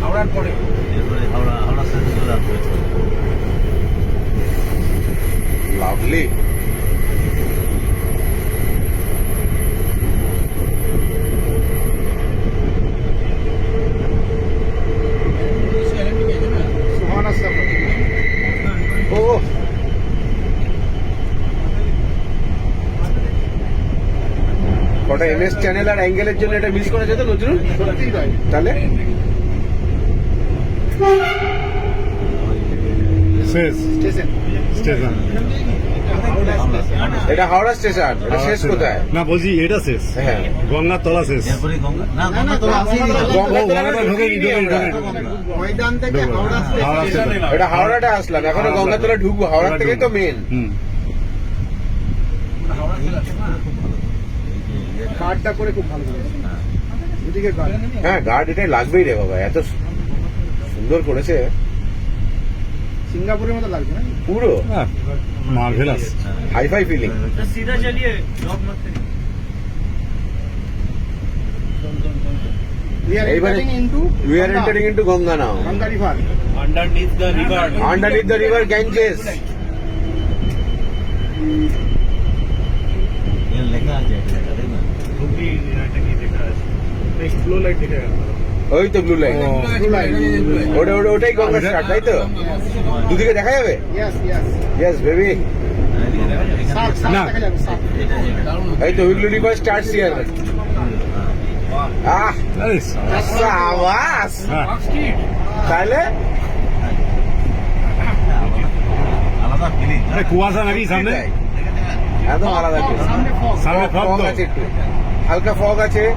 হাওড়ার পরে। এরপরে হাওড়া হাওড়া স্টেশন চলে আসবে। লাভলি। কটা এমএস চ্যানেল আর অ্যাঙ্গেলের জন্য এটা মিস করা যেত নজরুল? তাহলে. স্টেশন। এটা হাওড়া স্টেশন এটা শেষ কোথায়? না বলছি এটা শেষ। হ্যাঁ। গঙ্গার তলা শেষ। থেকে স্টেশন। এটা হাওড়াটা আসলাম এখনও গঙ্গাতলা ঢুকবো হাওড়া থেকেই তো মেন কার্ডটা করে খুব ভালো হ্যাঁ গার্ড এটাই লাগবেই রে বাবা এত সুন্দর করেছে সিঙ্গাপুরের মতো লাগছে না পুরো মার্ভেলাস হাই ফাই ফিলিং সিধা চালিয়ে We are entering into we are entering into Ganga now. Ganga river. Underneath the river. Underneath the river Ganges. লেখা আছে লেখা দেখুন খুবই এটা কি দেখা আছে ফ্লো লাইট দেখা ওই তো ব্লু লাইন ওটা ওটা ওটাই গঙ্গা স্টার্ট তাই তো? দুদিকে দেখা যাবে? ইয়েস বেবি সার্ক না। এই তো উইগলু রিভার স্টার্টস হিয়ার আহ! সাবাস! হ্যাঁ। তাহলে? কুয়াশা নাকি সামনে? একদম আলাদা। সামনে ফগ আছে হালকা ফগ আছে এই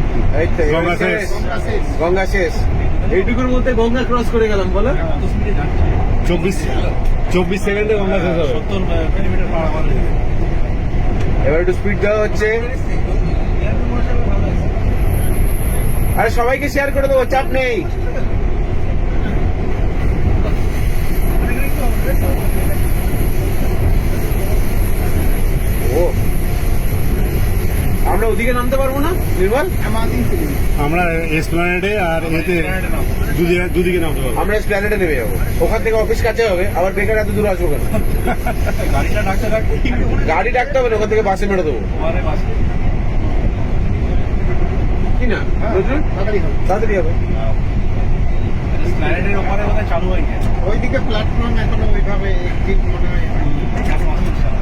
তো এবার গঙ্গা শেষ। শেষ। গঙ্গা শেষ। এইটুকুর মধ্যে গঙ্গা ক্রস করে গেলাম বলো চব্বিশ চব্বিশ সেকেন্ডে গঙ্গা শেষ হবে এবার একটু স্পিড দেওয়া হচ্ছে আরে সবাইকে শেয়ার করে দেবো চাপ নেই আমরা ওদিকে নামতে পারব না? নির্মল আমরা এসপ্লানেডে আর এতে দুদিকে নামতে পারব। আমরা প্ল্যানেটে নেমে যাব। ওখান থেকে অফিস কাছে হবে আবার বেকার এত দূর আসব কেন? গাড়ি ডাকতে হবে না ওখান থেকে বাসে মেরে দেবো। কি না? হ্যাঁ, তাড়াতাড়ি হবে। হয়ে ওইদিকে প্ল্যাটফর্ম এখনও ওইভাবে মনে হয়।